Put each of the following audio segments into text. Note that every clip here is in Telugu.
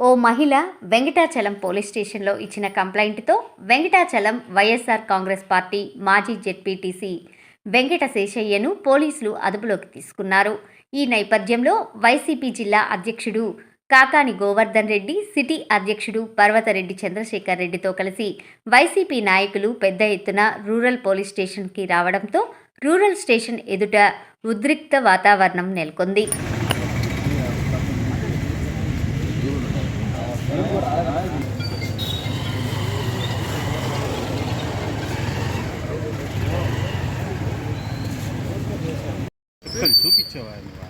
ఓ మహిళ వెంకటాచలం పోలీస్ స్టేషన్లో ఇచ్చిన కంప్లైంట్తో వెంకటాచలం వైఎస్ఆర్ కాంగ్రెస్ పార్టీ మాజీ జెడ్పీటీసీ వెంకట శేషయ్యను పోలీసులు అదుపులోకి తీసుకున్నారు. ఈ నేపథ్యంలో వైసీపీ జిల్లా అధ్యక్షుడు కాకాని గోవర్ధన్ రెడ్డి సిటీ అధ్యక్షుడు పర్వతరెడ్డి చంద్రశేఖర్ రెడ్డితో కలిసి వైసీపీ నాయకులు పెద్ద ఎత్తున రూరల్ పోలీస్ స్టేషన్కి రావడంతో రూరల్ స్టేషన్ ఎదుట ఉద్రిక్త వాతావరణం నెలకొంది. ఇక్కడ చూపించావా నువ్వు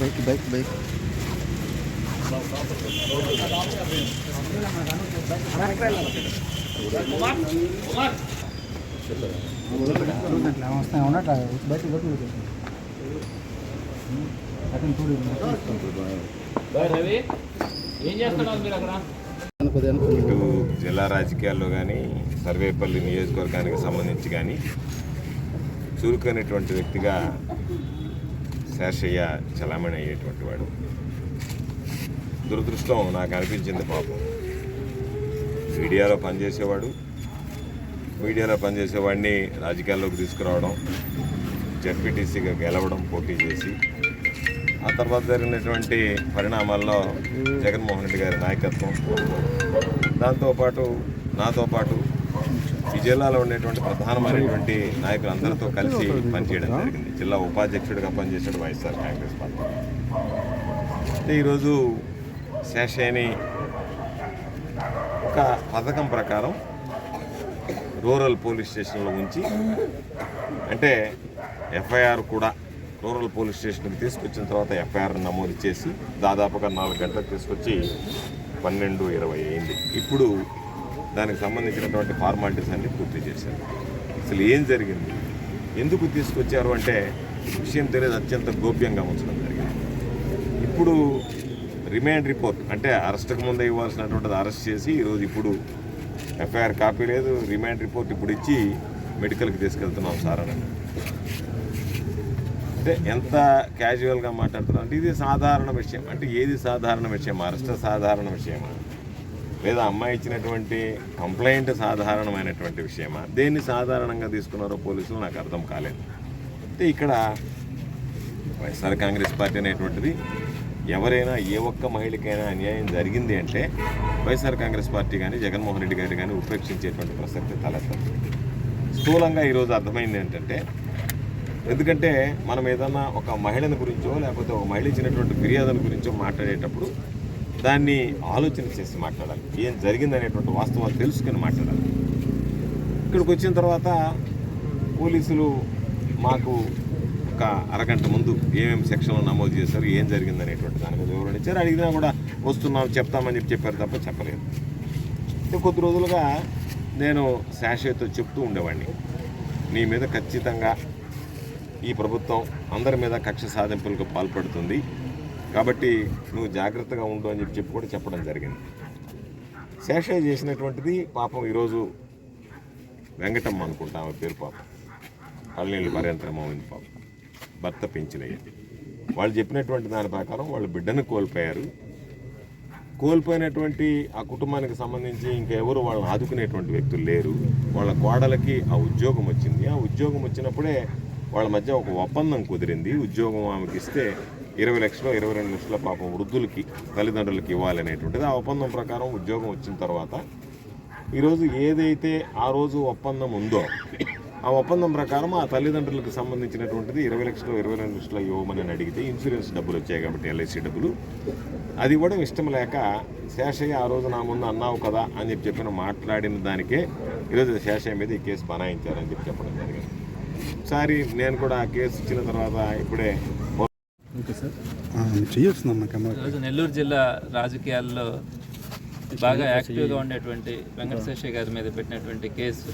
బైక్ బైక్ బైక్ వస్తాయి ఉన్నట్టు బయట బయట అతను చూడు ఏం చేస్తున్నారు మీరు అక్కడ ఇటు జిల్లా రాజకీయాల్లో కానీ సర్వేపల్లి నియోజకవర్గానికి సంబంధించి కానీ చురుకైనటువంటి వ్యక్తిగా శేషయ్య చలామణి అయ్యేటువంటి వాడు. దురదృష్టం నాకు అనిపించింది పాపం. మీడియాలో పనిచేసేవాడు మీడియాలో పనిచేసేవాడిని రాజకీయాల్లోకి తీసుకురావడం జెడ్పీటీసీగా గెలవడం పోటీ చేసి ఆ తర్వాత జరిగినటువంటి పరిణామాల్లో జగన్మోహన్ రెడ్డి గారి నాయకత్వం. దాంతోపాటు నాతో పాటు ఈ జిల్లాలో ఉండేటువంటి ప్రధానమైనటువంటి నాయకులందరితో కలిసి పనిచేయడం జరిగింది. జిల్లా ఉపాధ్యక్షుడిగా పనిచేసాడు వైఎస్ఆర్ కాంగ్రెస్ పార్టీ. అంటే ఈరోజు శేషేని ఒక పథకం ప్రకారం రూరల్ పోలీస్ స్టేషన్లో ఉంచి అంటే ఎఫ్ఐఆర్ కూడా రూరల్ పోలీస్ స్టేషన్కి తీసుకొచ్చిన తర్వాత ఎఫ్ఐఆర్ నమోదు చేసి దాదాపుగా నాలుగు గంటలకు తీసుకొచ్చి పన్నెండు ఇరవై అయింది. ఇప్పుడు దానికి సంబంధించినటువంటి ఫార్మాలిటీస్ అన్ని పూర్తి చేశారు. అసలు ఏం జరిగింది? ఎందుకు తీసుకొచ్చారు అంటే విషయం తెలియదు అత్యంత గోప్యంగా ఉంచడం జరిగింది. ఇప్పుడు రిమాండ్ రిపోర్ట్ అంటే అరెస్ట్కు ముందే ఇవ్వాల్సినటువంటిది అరెస్ట్ చేసి ఈరోజు ఇప్పుడు ఎఫ్ఐఆర్ కాపీ లేదు రిమాండ్ రిపోర్ట్ ఇప్పుడు ఇచ్చి మెడికల్కి తీసుకెళ్తున్నాం సార్ అని. అంటే ఎంత క్యాజువల్గా మాట్లాడుతున్నాం అంటే ఇది సాధారణ విషయం. అంటే ఏది సాధారణ విషయం? అరెస్ట్ సాధారణ విషయమా? లేదా అమ్మాయి ఇచ్చినటువంటి కంప్లైంట్ సాధారణమైనటువంటి విషయమా? దేన్ని సాధారణంగా తీసుకున్నారో పోలీసులు నాకు అర్థం కాలేదు. అంటే ఇక్కడ వైఎస్ఆర్ కాంగ్రెస్ పార్టీ అనేటువంటిది ఎవరైనా ఏ ఒక్క మహిళకైనా అన్యాయం జరిగింది అంటే వైఎస్ఆర్ కాంగ్రెస్ పార్టీ కానీ జగన్మోహన్ రెడ్డి గారు కానీ ఉపేక్షించేటువంటి ప్రసక్తి తలెత్తదు. స్థూలంగా ఈరోజు అర్థమైంది ఏంటంటే ఎందుకంటే మనం ఏదన్నా ఒక మహిళని గురించో లేకపోతే ఒక మహిళ ఇచ్చినటువంటి ఫిర్యాదుల గురించో మాట్లాడేటప్పుడు దాన్ని ఆలోచన చేసి మాట్లాడాలి. ఏం జరిగిందనేటువంటి వాస్తవాలు తెలుసుకుని మాట్లాడాలి. ఇక్కడికి వచ్చిన తర్వాత పోలీసులు మాకు ఒక అరగంట ముందు ఏమేమి సెక్షన్లు నమోదు చేశారు ఏం జరిగిందనేటువంటి దాని మీద వివరణ ఇచ్చారు. అడిగినా కూడా వస్తున్నాం చెప్తామని చెప్పి చెప్పారు తప్ప చెప్పలేదు. కొద్ది రోజులుగా నేను శాషయ్యతో చెప్తూ ఉండేవాడిని. నీ మీద ఖచ్చితంగా ఈ ప్రభుత్వం అందరి మీద కక్ష సాధింపులకు పాల్పడుతుంది. కాబట్టి నువ్వు జాగ్రత్తగా ఉండు అని చెప్పి చెప్పి కూడా చెప్పడం జరిగింది. శేషయ్య చేసినటువంటిది పాపం ఈరోజు వెంకటమ్మ అనుకుంటా ఆమె పేరు పాపం. పల్లెళ్ళు పర్యంతరమైంది పాపం. భర్త పెంచినయ్య వాళ్ళు చెప్పినటువంటి దాని ప్రకారం వాళ్ళు బిడ్డను కోల్పోయారు. కోల్పోయినటువంటి ఆ కుటుంబానికి సంబంధించి ఇంకా ఎవరు వాళ్ళని ఆదుకునేటువంటి వ్యక్తులు లేరు. వాళ్ళ కోడలకి ఆ ఉద్యోగం వచ్చింది. ఆ ఉద్యోగం వచ్చినప్పుడే వాళ్ళ మధ్య ఒక ఒప్పందం కుదిరింది. ఉద్యోగం ఆమెకి ఇస్తే ఇరవై లక్షలు ఇరవై రెండు లక్షల పాపం వృద్ధులకి తల్లిదండ్రులకి ఇవ్వాలనేటువంటిది ఆ ఒప్పందం ప్రకారం ఉద్యోగం వచ్చిన తర్వాత ఈరోజు ఏదైతే ఆ రోజు ఒప్పందం ఉందో ఆ ఒప్పందం ప్రకారం ఆ తల్లిదండ్రులకు సంబంధించినటువంటిది ఇరవై లక్షలు ఇరవై రెండు లక్షలు ఇవ్వమని అడిగితే ఇన్సూరెన్స్ డబ్బులు వచ్చాయి కాబట్టి ఎల్ఐసి డబ్బులు. అది ఇవ్వడం ఇష్టం లేక శేషయ్య ఆ రోజు నా ముందు అన్నావు కదా అని చెప్పి చెప్పిన మాట్లాడిన దానికే ఈరోజు శేషయ్య మీద ఈ కేసు బనాయించారని చెప్పి చెప్పడం జరిగింది. ఒకసారి నేను కూడా ఆ కేసు ఇచ్చిన తర్వాత ఇప్పుడే ఈరోజు నెల్లూరు జిల్లా రాజకీయాల్లో బాగా యాక్టివ్గా ఉండేటువంటి వెంకటశేషయ్య గారి మీద పెట్టినటువంటి కేసు.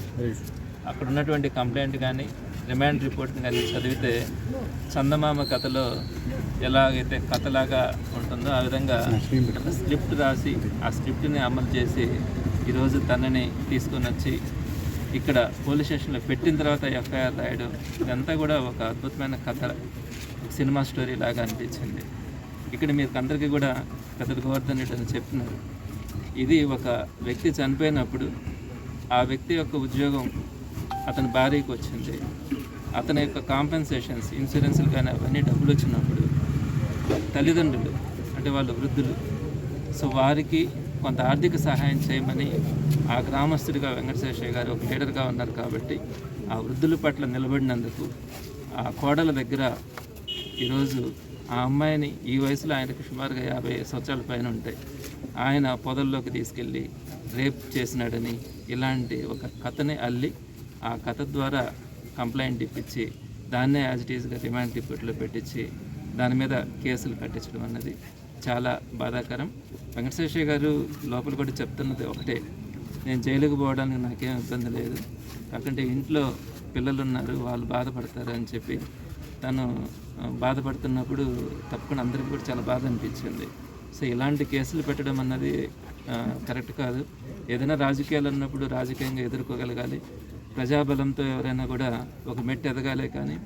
అక్కడ ఉన్నటువంటి కంప్లైంట్ కానీ రిమాండ్ రిపోర్ట్ కానీ చదివితే చందమామ కథలో ఎలాగైతే కథలాగా ఉంటుందో ఆ విధంగా స్క్రిప్ట్ రాసి ఆ స్క్రిప్ట్ని అమలు చేసి ఈరోజు తనని తీసుకొని వచ్చి ఇక్కడ పోలీస్ స్టేషన్లో పెట్టిన తర్వాత ఎఫ్ఐఆర్ రాయడం ఇదంతా కూడా ఒక అద్భుతమైన కథ. సినిమా స్టోరీ లాగా అనిపించింది. ఇక్కడ మీకు అందరికీ కూడా పెద్దలు గోవర్ధన్ రెడ్డి అని చెప్తున్నారు ఇది ఒక వ్యక్తి చనిపోయినప్పుడు ఆ వ్యక్తి యొక్క ఉద్యోగం అతని భార్యకు వచ్చింది. అతని యొక్క కాంపెన్సేషన్స్ ఇన్సూరెన్స్లు కానీ అవన్నీ డబ్బులు వచ్చినప్పుడు తల్లిదండ్రులు అంటే వాళ్ళు వృద్ధులు సో వారికి కొంత ఆర్థిక సహాయం చేయమని ఆ గ్రామస్తుడిగా వెంకటశేషయ్య గారు ఒక లీడర్గా ఉన్నారు కాబట్టి ఆ వృద్ధుల పట్ల నిలబడినందుకు ఆ కోడల దగ్గర ఈరోజు ఆ అమ్మాయిని ఈ వయసులో ఆయనకు సుమారుగా యాభై సంవత్సరాల పైన ఉంటాయి. ఆయన పొదల్లోకి తీసుకెళ్ళి రేప్ చేసినాడని ఇలాంటి ఒక కథని అల్లి ఆ కథ ద్వారా కంప్లైంట్ ఇప్పించి దాన్నే యాజ్ ఇట్ ఈస్గా రిమాండ్ డిప్యూట్లో పెట్టించి దాని మీద కేసులు కట్టించడం అన్నది చాలా బాధాకరం. వెంకటశేషయ్య గారు లోపల కూడా చెప్తున్నది ఒకటే నేను జైలుకు పోవడానికి నాకేం ఇబ్బంది లేదు. కాకుంటే ఇంట్లో పిల్లలు ఉన్నారు వాళ్ళు బాధపడతారు అని చెప్పి తను బాధపడుతున్నప్పుడు తప్పకుండా అందరికీ కూడా చాలా బాధ అనిపించింది. సో ఇలాంటి కేసులు పెట్టడం అన్నది కరెక్ట్ కాదు. ఏదైనా రాజకీయాలు ఉన్నప్పుడు రాజకీయంగా ఎదుర్కోగలగాలి. ప్రజాబలంతో ఎవరైనా కూడా ఒక మెట్టు ఎదగాలే కానీ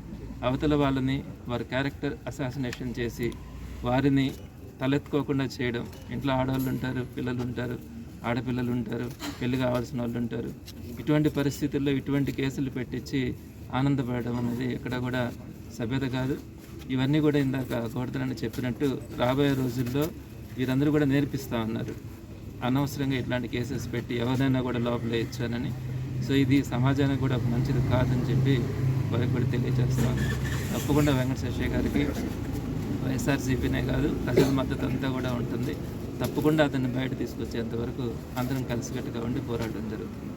అవతల వాళ్ళని వారి క్యారెక్టర్ అసాసినేషన్ చేసి వారిని తలెత్తుకోకుండా చేయడం. ఇంట్లో ఆడవాళ్ళు ఉంటారు పిల్లలు ఉంటారు ఆడపిల్లలు ఉంటారు పెళ్ళి కావాల్సిన వాళ్ళు ఉంటారు. ఇటువంటి పరిస్థితుల్లో ఇటువంటి కేసులు పెట్టించి ఆనందపడడం అనేది ఎక్కడ కూడా సభ్యత కాదు. ఇవన్నీ కూడా ఇందాక గోవర్ధనని చెప్పినట్టు రాబోయే రోజుల్లో వీరందరూ కూడా నేర్పిస్తూ ఉన్నారు. అనవసరంగా ఇట్లాంటి కేసెస్ పెట్టి ఎవరైనా కూడా లోపల ఇచ్చానని సో ఇది సమాజానికి కూడా ఒక మంచిది కాదని చెప్పి వారికి కూడా తెలియజేస్తాను తప్పకుండా వెంకటశేషయ్య గారికి వైఎస్ఆర్సీపీనే కాదు ప్రజల మద్దతు అంతా కూడా ఉంటుంది. తప్పకుండా అతన్ని బయట తీసుకొచ్చేంత వరకు అందరం కలిసికట్టుగా ఉండి పోరాటం జరుగుతుంది.